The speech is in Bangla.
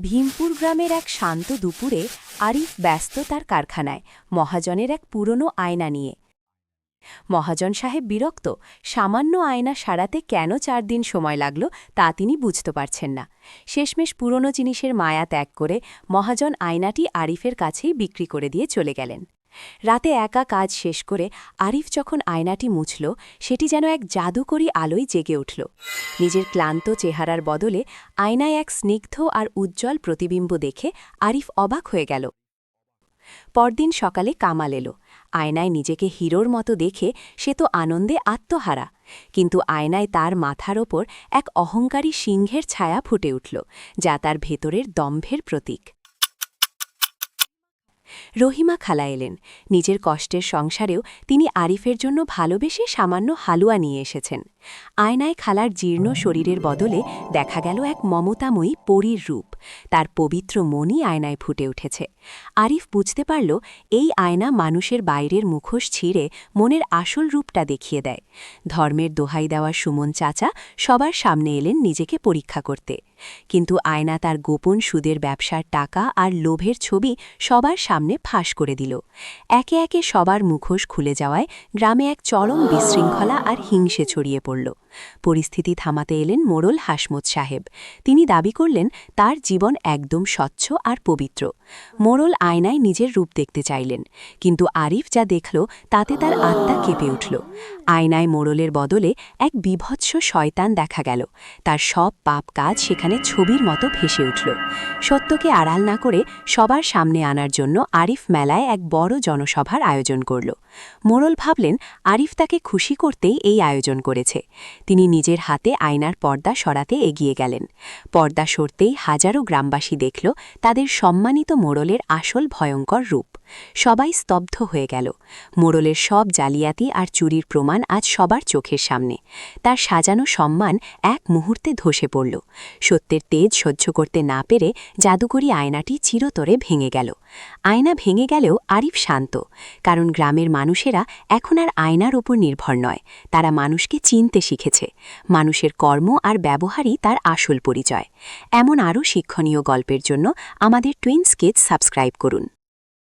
ভীমপুর গ্রামের এক শান্ত দুপুরে আরিফ ব্যস্ত তার কারখানায়, মহাজনের এক পুরনো আয়না নিয়ে। মহাজন সাহেব বিরক্ত, সামান্য আয়না সারাতে কেন চার দিন সময় লাগল তা তিনি বুঝতে পারছেন না। শেষমেশ পুরনো জিনিসের মায়া ত্যাগ করে মহাজন আয়নাটি আরিফের কাছেই বিক্রি করে দিয়ে চলে গেলেন। রাতে একা কাজ শেষ করে আরিফ যখন আয়নাটি মুছল, সেটি যেন এক জাদুকরী আলোয় জেগে উঠল। নিজের ক্লান্ত চেহারার বদলে আয়নায় এক স্নিগ্ধ আর উজ্জ্বল প্রতিবিম্ব দেখে আরিফ অবাক হয়ে গেল। পরদিন সকালে কামাল এলো। আয়নায় নিজেকে হিরোর মতো দেখে সে তো আনন্দে আত্মহারা। কিন্তু আয়নায় তার মাথার ওপর এক অহংকারী সিংহের ছায়া ফুটে উঠল, যা তার ভেতরের দম্ভের প্রতীক। রহিমা খালা এলেন। নিজের কষ্টের সংসারেও তিনি আরিফের জন্য ভালোবেসে সামান্য হালুয়া নিয়ে এসেছেন। আয়নায় খালার জীর্ণ শরীরের বদলে দেখা গেল এক মমতাময়ী পরীর রূপ। তার পবিত্র মনই আয়নায় ফুটে উঠেছে। আরিফ বুঝতে পারল, এই আয়না মানুষের বাইরের মুখোশ ছিঁড়ে মনের আসল রূপটা দেখিয়ে দেয়। ধর্মের দোহাই দেওয়া সুমন চাচা সবার সামনে এলেন নিজেকে পরীক্ষা করতে। কিন্তু আয়না তার গোপন সুদের ব্যবসার টাকা আর লোভের ছবি সবার সামনে ফাঁস করে দিল। একে একে সবার মুখোশ খুলে যাওয়ায় গ্রামে এক চরম বিশৃঙ্খলা আর হিংসে ছড়িয়ে পড়ল। পরিস্থিতি থামাতে এলেন মোড়ল হাসমত সাহেব। তিনি দাবি করলেন, তার জীবন একদম স্বচ্ছ আর পবিত্র। মোড়ল আয়নায় নিজের রূপ দেখতে চাইলেন, কিন্তু আরিফ যা দেখল, তাতে তার আত্মা কেঁপে উঠল। আয়নায় মোড়লের বদলে এক বিভৎস শয়তান দেখা গেল। তার সব পাপ কাজ সেখানে ছবির মতো ভেসে উঠল। সত্যকে আড়াল না করে সবার সামনে আনার জন্য আরিফ মেলায় এক বড় জনসভার আয়োজন করল। মোড়ল ভাবলেন, আরিফ তাকে খুশি করতেই এই আয়োজন করেছে। তিনি নিজের হাতে আয়নার পর্দা সরাতে এগিয়ে গেলেন। পর্দা সরতেই হাজারো গ্রামবাসী দেখল তাদের সম্মানিত মোড়লের আসল ভয়ঙ্কর রূপ। সবাই স্তব্ধ হয়ে গেল। মোড়লের সব জালিয়াতি আর চুরির প্রমাণ আজ সবার চোখের সামনে। তার সাজানো সম্মান এক মুহূর্তে ধসে পড়ল। সত্যের তেজ সহ্য করতে না পেরে জাদুকরি আয়নাটি চিরতরে ভেঙে গেল। আয়না ভেঙে গেলেও আরিফ শান্ত, কারণ গ্রামের মানুষেরা এখন আর আয়নার ওপর নির্ভর নয়, তারা মানুষকে চিনতে শিখেছে। মানুষের কর্ম আর ব্যবহারই তার আসল পরিচয়। এমন আরও শিক্ষণীয় গল্পের জন্য আমাদের টুইন স্কেচ সাবস্ক্রাইব করুন।